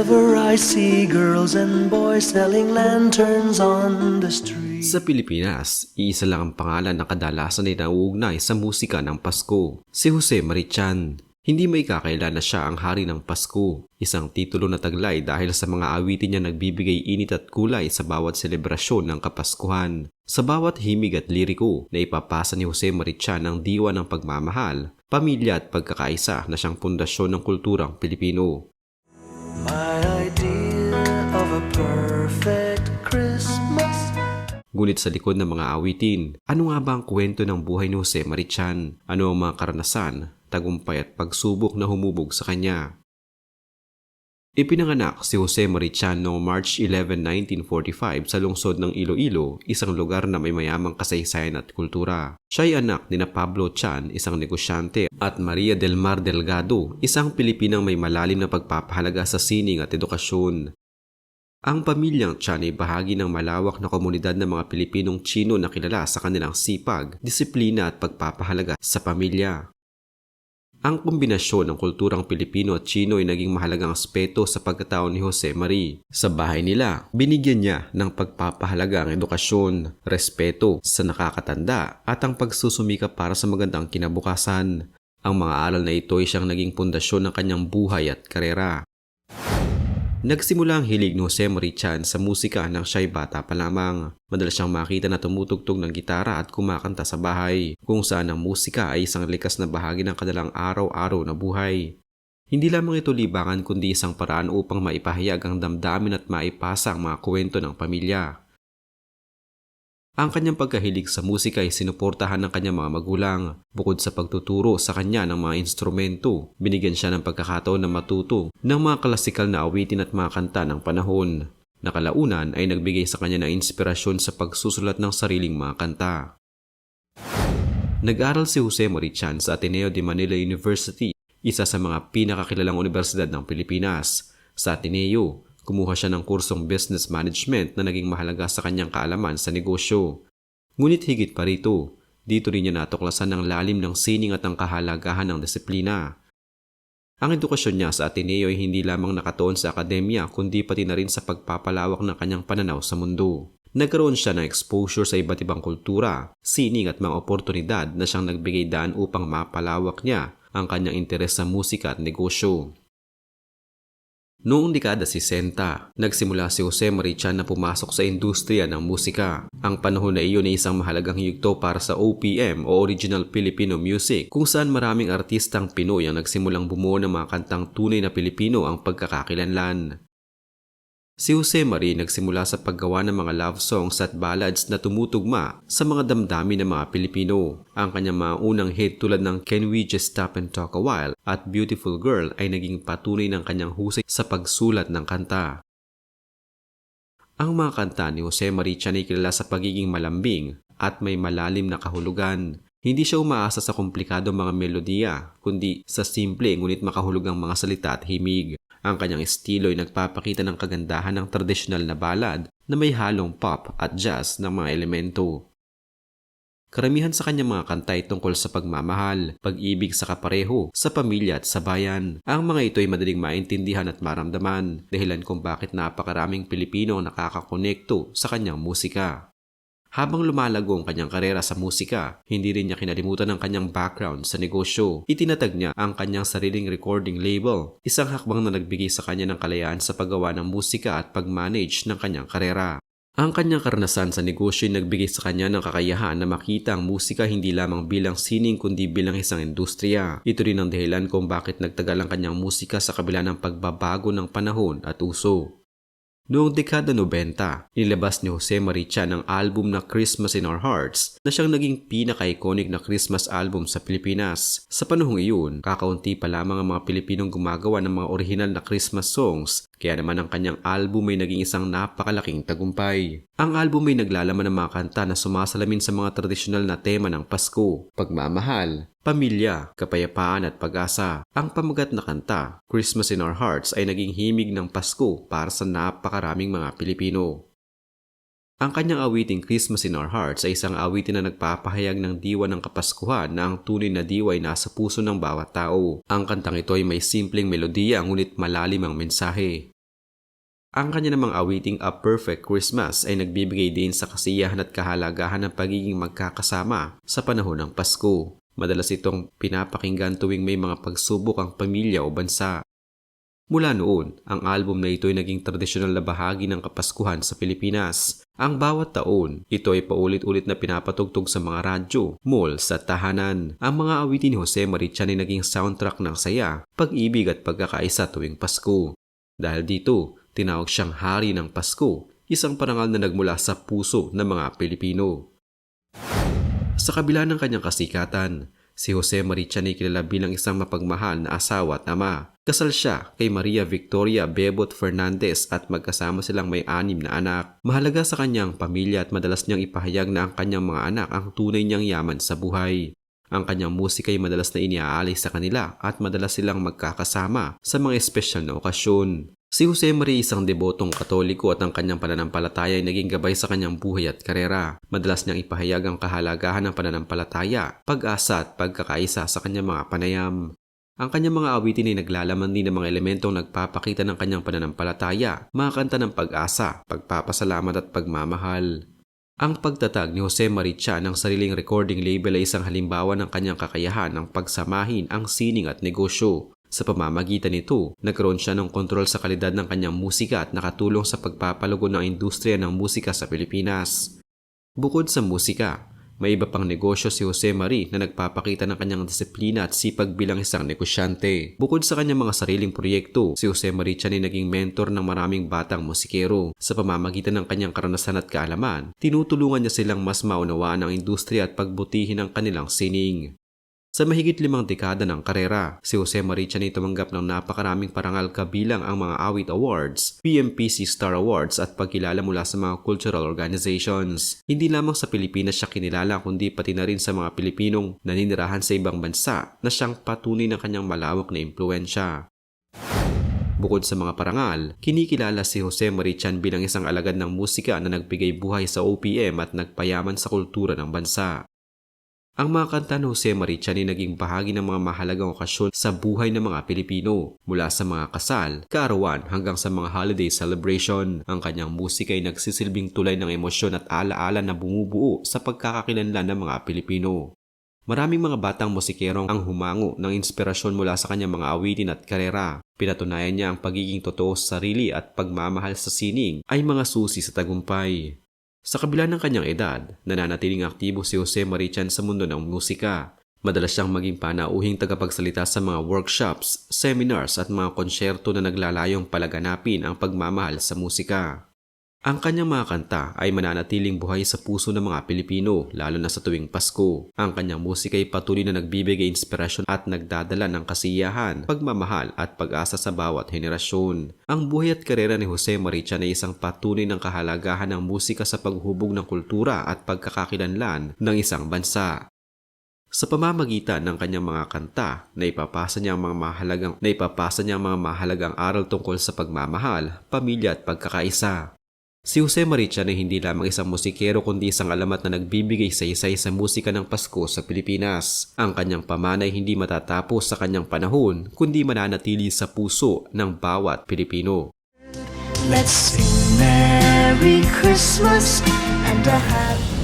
Whenever I see girls and boys selling lanterns on the street. Sa Pilipinas, iisa lang ang pangalan na kadalasan ay nauugnay sa musika ng Pasko, si Jose Marichan. Hindi may kakailan na siya ang hari ng Pasko, isang titulo na taglay dahil sa mga awitin niya nagbibigay init at kulay sa bawat selebrasyon ng Kapaskuhan. Sa bawat himig at liriko na ipapasa ni Jose Marichan ang diwa ng pagmamahal, pamilya at pagkakaisa na siyang pundasyon ng kulturang Pilipino. Ngunit sa likod ng mga awitin, ano nga ba ang kwento ng buhay ni Jose Marichan? Ano ang mga karanasan, tagumpay at pagsubok na humubog sa kanya? Ipinanganak si Jose Marichan noong March 11, 1945 sa lungsod ng Iloilo, isang lugar na may mayamang kasaysayan at kultura. Siya ay anak ni na Pablo Chan, isang negosyante, at Maria del Mar Delgado, isang Pilipinang may malalim na pagpapahalaga sa sining at edukasyon. Ang pamilyang Chan ay bahagi ng malawak na komunidad ng mga Pilipinong Chino na kilala sa kanilang sipag, disiplina at pagpapahalaga sa pamilya. Ang kombinasyon ng kulturang Pilipino at Chino ay naging mahalagang aspeto sa pagkatao ni Jose Marie. Sa bahay nila, binigyan niya ng pagpapahalaga ang edukasyon, respeto sa nakakatanda at ang pagsusumikap para sa magandang kinabukasan. Ang mga aral na ito ay siyang naging pundasyon ng kanyang buhay at karera. Nagsimula ang hilig ni Jose Marichan sa musika nang siya'y bata pa lamang. Madalas siyang makita na tumutugtog ng gitara at kumakanta sa bahay, kung saan ang musika ay isang likas na bahagi ng kanilang araw-araw na buhay. Hindi lamang ito libangan kundi isang paraan upang maipahayag ang damdamin at maipasa ang mga kwento ng pamilya. Ang kanyang pagkahilig sa musika ay sinuportahan ng kanyang mga magulang. Bukod sa pagtuturo sa kanya ng mga instrumento, binigyan siya ng pagkakataon na matuto ng mga klasikal na awitin at mga kanta ng panahon. Nakalaunan ay nagbigay sa kanya ng inspirasyon sa pagsusulat ng sariling mga kanta. Nag-aral si Jose Marichan sa Ateneo de Manila University, isa sa mga pinakakilalang universidad ng Pilipinas. Sa Ateneo, Kumuha siya ng kursong business management na naging mahalaga sa kanyang kaalaman sa negosyo. Ngunit higit pa rito, dito rin niya natuklasan ng lalim ng sining at ang kahalagahan ng disiplina. Ang edukasyon niya sa Ateneo ay hindi lamang nakatuon sa akademya kundi pati na rin sa pagpapalawak ng kanyang pananaw sa mundo. Nagkaroon siya ng exposure sa iba't ibang kultura, sining at mga oportunidad na siyang nagbigay daan upang mapalawak niya ang kanyang interes sa musika at negosyo. Noong dekada 60, nagsimula si Jose Marichan na pumasok sa industriya ng musika. Ang panahon na iyon ay isang mahalagang yugto para sa OPM o Original Filipino Music kung saan maraming artistang Pinoy ang nagsimulang bumuo ng mga kantang tunay na Pilipino ang pagkakakilanlan. Si Jose Marie nagsimula sa paggawa ng mga love songs at ballads na tumutugma sa mga damdamin ng mga Pilipino. Ang kanyang mga unang hit tulad ng Can We Just Stop and Talk a While at Beautiful Girl ay naging patunay ng kanyang husay sa pagsulat ng kanta. Ang mga kanta ni Jose Marie Chan ay kilala sa pagiging malambing at may malalim na kahulugan. Hindi siya umaasa sa komplikado mga melodiya, kundi sa simple ngunit makahulugang mga salita at himig. Ang kanyang estilo ay nagpapakita ng kagandahan ng tradisyonal na ballad na may halong pop at jazz ng mga elemento. Karamihan sa kanyang mga kanta ay tungkol sa pagmamahal, pag-ibig sa kapareho, sa pamilya at sa bayan. Ang mga ito ay madaling maintindihan at maramdaman, dahilan kung bakit napakaraming Pilipino ang nakakakonekto sa kanyang musika. Habang lumalago ang kanyang karera sa musika, hindi rin niya kinalimutan ang kanyang background sa negosyo. Itinatag niya ang kanyang sariling recording label, isang hakbang na nagbigay sa kanya ng kalayaan sa paggawa ng musika at pag-manage ng kanyang karera. Ang kanyang karanasan sa negosyo ay nagbigay sa kanya ng kakayahan na makita ang musika hindi lamang bilang sining kundi bilang isang industriya. Ito rin ang dahilan kung bakit nagtagal ang kanyang musika sa kabila ng pagbabago ng panahon at uso. Noong dekada 90, nilabas ni Jose Marichan ang album na Christmas in Our Hearts na siyang naging pinaka-iconic na Christmas album sa Pilipinas. Sa panahong iyon, kakaunti pa lamang ang mga Pilipinong gumagawa ng mga original na Christmas songs, kaya naman ang kanyang album ay naging isang napakalaking tagumpay. Ang album ay naglalaman ng mga kanta na sumasalamin sa mga tradisyonal na tema ng Pasko, pagmamahal, pamilya, kapayapaan at pag-asa. Ang pamagat na kanta, Christmas in Our Hearts ay naging himig ng Pasko para sa napakaraming mga Pilipino. Ang kanyang awiting Christmas in Our Hearts ay isang awitin na nagpapahayag ng diwa ng Kapaskuhan na ang tunay na diwa ay nasa puso ng bawat tao. Ang kantang ito ay may simpleng melodiya ngunit malalim ang mensahe. Ang kanya namang awiting A Perfect Christmas ay nagbibigay din sa kasiyahan at kahalagahan ng pagiging magkakasama sa panahon ng Pasko. Madalas itong pinapakinggan tuwing may mga pagsubok ang pamilya o bansa. Mula noon, ang album na ito ay naging tradisyonal na bahagi ng Kapaskuhan sa Pilipinas. Ang bawat taon, ito ay paulit-ulit na pinapatugtog sa mga radyo, malls at tahanan. Ang mga awitin ni Jose Marichan ay naging soundtrack ng saya, pag-ibig at pagkakaisa tuwing Pasko. Dahil dito, tinawag siyang Hari ng Pasko, isang parangal na nagmula sa puso ng mga Pilipino. Sa kabila ng kanyang kasikatan, si Jose Marichan ay kilala bilang isang mapagmahal na asawa at ama. Kasal siya kay Maria Victoria Bebot Fernandez at magkasama silang may anim na anak. Mahalaga sa kanyang pamilya at madalas niyang ipahayag na ang kanyang mga anak ang tunay niyang yaman sa buhay. Ang kanyang musika ay madalas na iniaalay sa kanila at madalas silang magkakasama sa mga espesyal na okasyon. Si Jose Maria isang debotong katoliko at ang kanyang pananampalataya ay naging gabay sa kanyang buhay at karera. Madalas niyang ipahayag ang kahalagahan ng pananampalataya, pag-asa at pagkakaisa sa kanyang mga panayam. Ang kanyang mga awitin ay naglalaman din ng mga elementong nagpapakita ng kanyang pananampalataya, mga kanta ng pag-asa, pagpapasalamat at pagmamahal. Ang pagtatag ni Jose Maricha ng sariling recording label ay isang halimbawa ng kanyang kakayahan ng pagsamahin ang sining at negosyo. Sa pamamagitan nito, nagkaroon siya ng kontrol sa kalidad ng kanyang musika at nakatulong sa pagpapalugo ng industriya ng musika sa Pilipinas. Bukod sa musika, may iba pang negosyo si Jose Marie na nagpapakita ng kanyang disiplina at sipag bilang isang negosyante. Bukod sa kanyang mga sariling proyekto, si Jose Marie Chan ay naging mentor ng maraming batang musikero. Sa pamamagitan ng kanyang karanasan at kaalaman, tinutulungan niya silang mas maunawaan ang industriya at pagbutihin ang kanilang sining. Sa mahigit limang dekada ng karera, si Jose Marichan ay tumanggap ng napakaraming parangal kabilang ang mga Awit Awards, PMPC Star Awards at pagkilala mula sa mga cultural organizations. Hindi lamang sa Pilipinas siya kinilala kundi pati na rin sa mga Pilipinong naninirahan sa ibang bansa na siyang patunay ng kanyang malawak na impluensya. Bukod sa mga parangal, kinikilala si Jose Marichan bilang isang alagad ng musika na nagbigay buhay sa OPM at nagpayaman sa kultura ng bansa. Ang mga kanta ni Jose Marichan ay naging bahagi ng mga mahalagang okasyon sa buhay ng mga Pilipino, mula sa mga kasal, kaarawan hanggang sa mga holiday celebration. Ang kanyang musika ay nagsisilbing tulay ng emosyon at alaala na bumubuo sa pagkakakilanlan ng mga Pilipino. Maraming mga batang musikerong ang humango ng inspirasyon mula sa kanyang mga awitin at karera. Pinatunayan niya ang pagiging totoo sa sarili at pagmamahal sa sining ay mga susi sa tagumpay. Sa kabila ng kanyang edad, nananatiling aktibo si Jose Marichan sa mundo ng musika. Madalas siyang maging panauhing tagapagsalita sa mga workshops, seminars at mga konsyerto na naglalayong palaganapin ang pagmamahal sa musika. Ang kanyang mga kanta ay mananatiling buhay sa puso ng mga Pilipino lalo na sa tuwing Pasko. Ang kanyang musika ay patuloy na nagbibigay inspirasyon at nagdadala ng kasiyahan, pagmamahal at pag-asa sa bawat henerasyon. Ang buhay at karera ni Jose Marichan ay isang patuloy ng kahalagahan ng musika sa paghubog ng kultura at pagkakakilanlan ng isang bansa. Sa pamamagitan ng kanyang mga kanta, naipapasa niya ang mga mahalagang naipapasa niya ang mga mahalagang aral tungkol sa pagmamahal, pamilya at pagkakaisa. Si Jose Marichan ay hindi lamang isang musikero kundi isang alamat na nagbibigay sa isay sa musika ng Pasko sa Pilipinas. Ang kanyang pamanay hindi matatapos sa kanyang panahon kundi mananatili sa puso ng bawat Pilipino. Let's sing Merry Christmas and a Happy